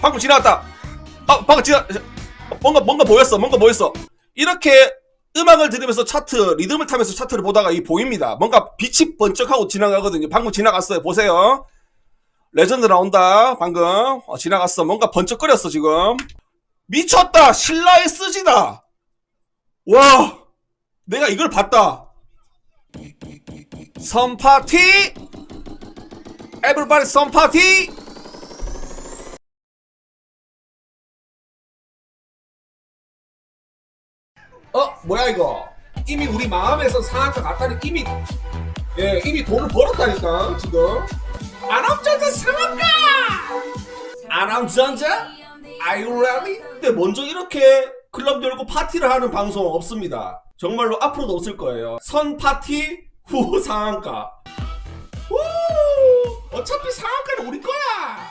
방금 지나갔다. 아, 방금 지나, 뭔가, 뭔가 보였어. 뭔가 보였어. 이렇게 음악을 들으면서 차트, 리듬을 타면서 차트를 보다가 이 보입니다. 뭔가 빛이 번쩍하고 지나가거든요. 방금 지나갔어요. 보세요. 레전드 나온다. 방금. 어, 지나갔어. 뭔가 번쩍거렸어, 지금. 미쳤다! 신라의 쓰지다! 와! 내가 이걸 봤다. 선파티! 에브리바디 선파티! 어? 뭐야 이거? 이미 우리 마음에서 상한가 갔다니 이미 예 이미 돈을 벌었다니까 지금. 아람전자 상한가! 아람전자 Are you ready? 근데 먼저 이렇게 클럽 열고 파티를 하는 방송 없습니다. 정말로 앞으로도 없을 거예요. 선 파티 후 상한가. 후 어차피 상한가는 우리 거야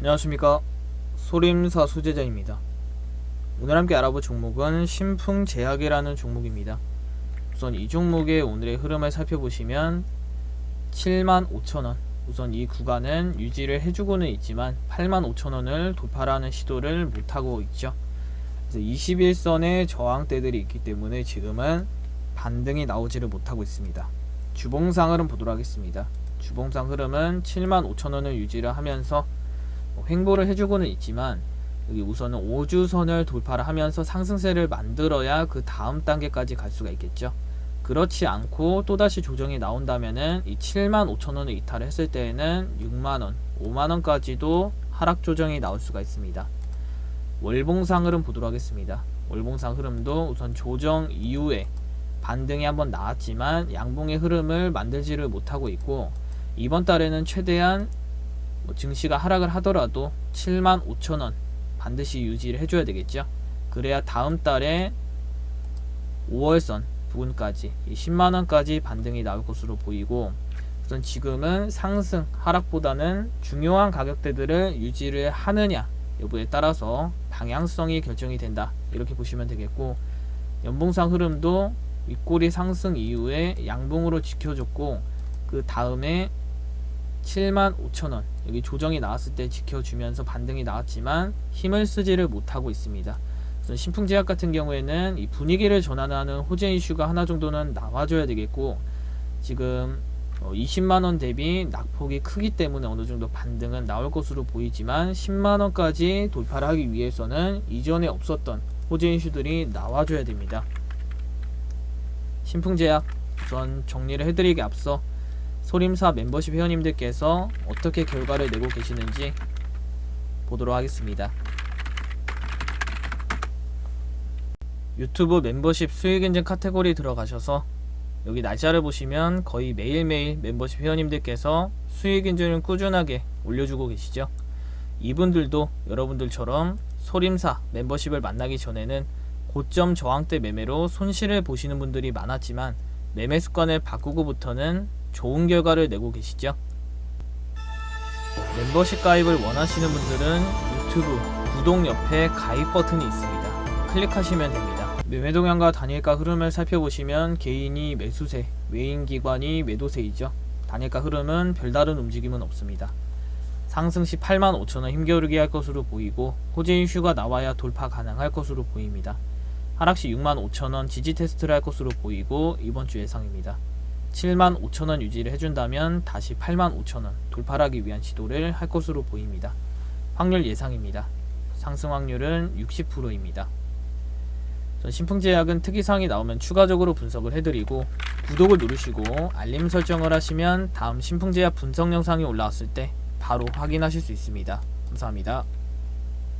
안녕하십니까 소림사 수제자입니다. 오늘 함께 알아볼 종목은 신풍제약이라는 종목입니다. 우선 이 종목의 오늘의 흐름을 살펴보시면 75,000원 우선 이 구간은 유지를 해주고는 있지만 85,000원을 돌파하는 시도를 못하고 있죠. 그래서 21선의 저항대들이 있기 때문에 지금은 반등이 나오지를 못하고 있습니다. 주봉상 흐름 보도록 하겠습니다. 주봉상 흐름은 75,000원을 유지를 하면서 뭐 횡보를 해주고는 있지만 여기 우선은 5주선을 돌파를 하면서 상승세를 만들어야 그 다음 단계까지 갈 수가 있겠죠. 그렇지 않고 또다시 조정이 나온다면은 이 7만 5천 원을 이탈을 했을 때에는 6만 원, 5만 원까지도 하락 조정이 나올 수가 있습니다. 월봉상 흐름 보도록 하겠습니다. 월봉상 흐름도 우선 조정 이후에 반등이 한번 나왔지만 양봉의 흐름을 만들지를 못하고 있고 이번 달에는 최대한 뭐 증시가 하락을 하더라도 7만 5천 원 반드시 유지를 해줘야 되겠죠. 그래야 다음 달에 5월선 부근까지 10만 원까지 반등이 나올 것으로 보이고 우선 지금은 상승 하락보다는 중요한 가격대들을 유지를 하느냐 여부에 따라서 방향성이 결정이 된다 이렇게 보시면 되겠고 연봉상 흐름도 윗꼬리 상승 이후에 양봉으로 지켜줬고 그 다음에 7만 5천원 여기 조정이 나왔을 때 지켜주면서 반등이 나왔지만 힘을 쓰지를 못하고 있습니다. 우선 신풍제약 같은 경우에는 이 분위기를 전환하는 호재 이슈가 하나 정도는 나와줘야 되겠고 지금 20만원 대비 낙폭이 크기 때문에 어느 정도 반등은 나올 것으로 보이지만 10만원까지 돌파를 하기 위해서는 이전에 없었던 호재 이슈들이 나와줘야 됩니다. 신풍제약 우선 정리를 해드리기 앞서 소림사 멤버십 회원님들께서 어떻게 결과를 내고 계시는지 보도록 하겠습니다. 유튜브 멤버십 수익 인증 카테고리 들어가셔서 여기 날짜를 보시면 거의 매일매일 멤버십 회원님들께서 수익 인증을 꾸준하게 올려주고 계시죠. 이분들도 여러분들처럼 소림사 멤버십을 만나기 전에는 고점 저항대 매매로 손실을 보시는 분들이 많았지만 매매 습관을 바꾸고부터는 좋은 결과를 내고 계시죠? 멤버십 가입을 원하시는 분들은 유튜브 구독 옆에 가입 버튼이 있습니다. 클릭하시면 됩니다. 매매 동향과 단일가 흐름을 살펴보시면 개인이 매수세, 외인 기관이 매도세이죠. 단일가 흐름은 별다른 움직임은 없습니다. 상승 시 8만 5천원 힘겨루기 할 것으로 보이고 호재 이슈가 나와야 돌파 가능할 것으로 보입니다. 하락 시 6만 5천원 지지 테스트를 할 것으로 보이고 이번 주 예상입니다. 7만 5천원 유지를 해준다면 다시 8만 5천원 돌파하기 위한 시도를 할 것으로 보입니다. 확률 예상입니다. 상승 확률은 60%입니다. 전 신풍제약은 특이사항이 나오면 추가적으로 분석을 해드리고 구독을 누르시고 알림 설정을 하시면 다음 신풍제약 분석 영상이 올라왔을 때 바로 확인하실 수 있습니다. 감사합니다.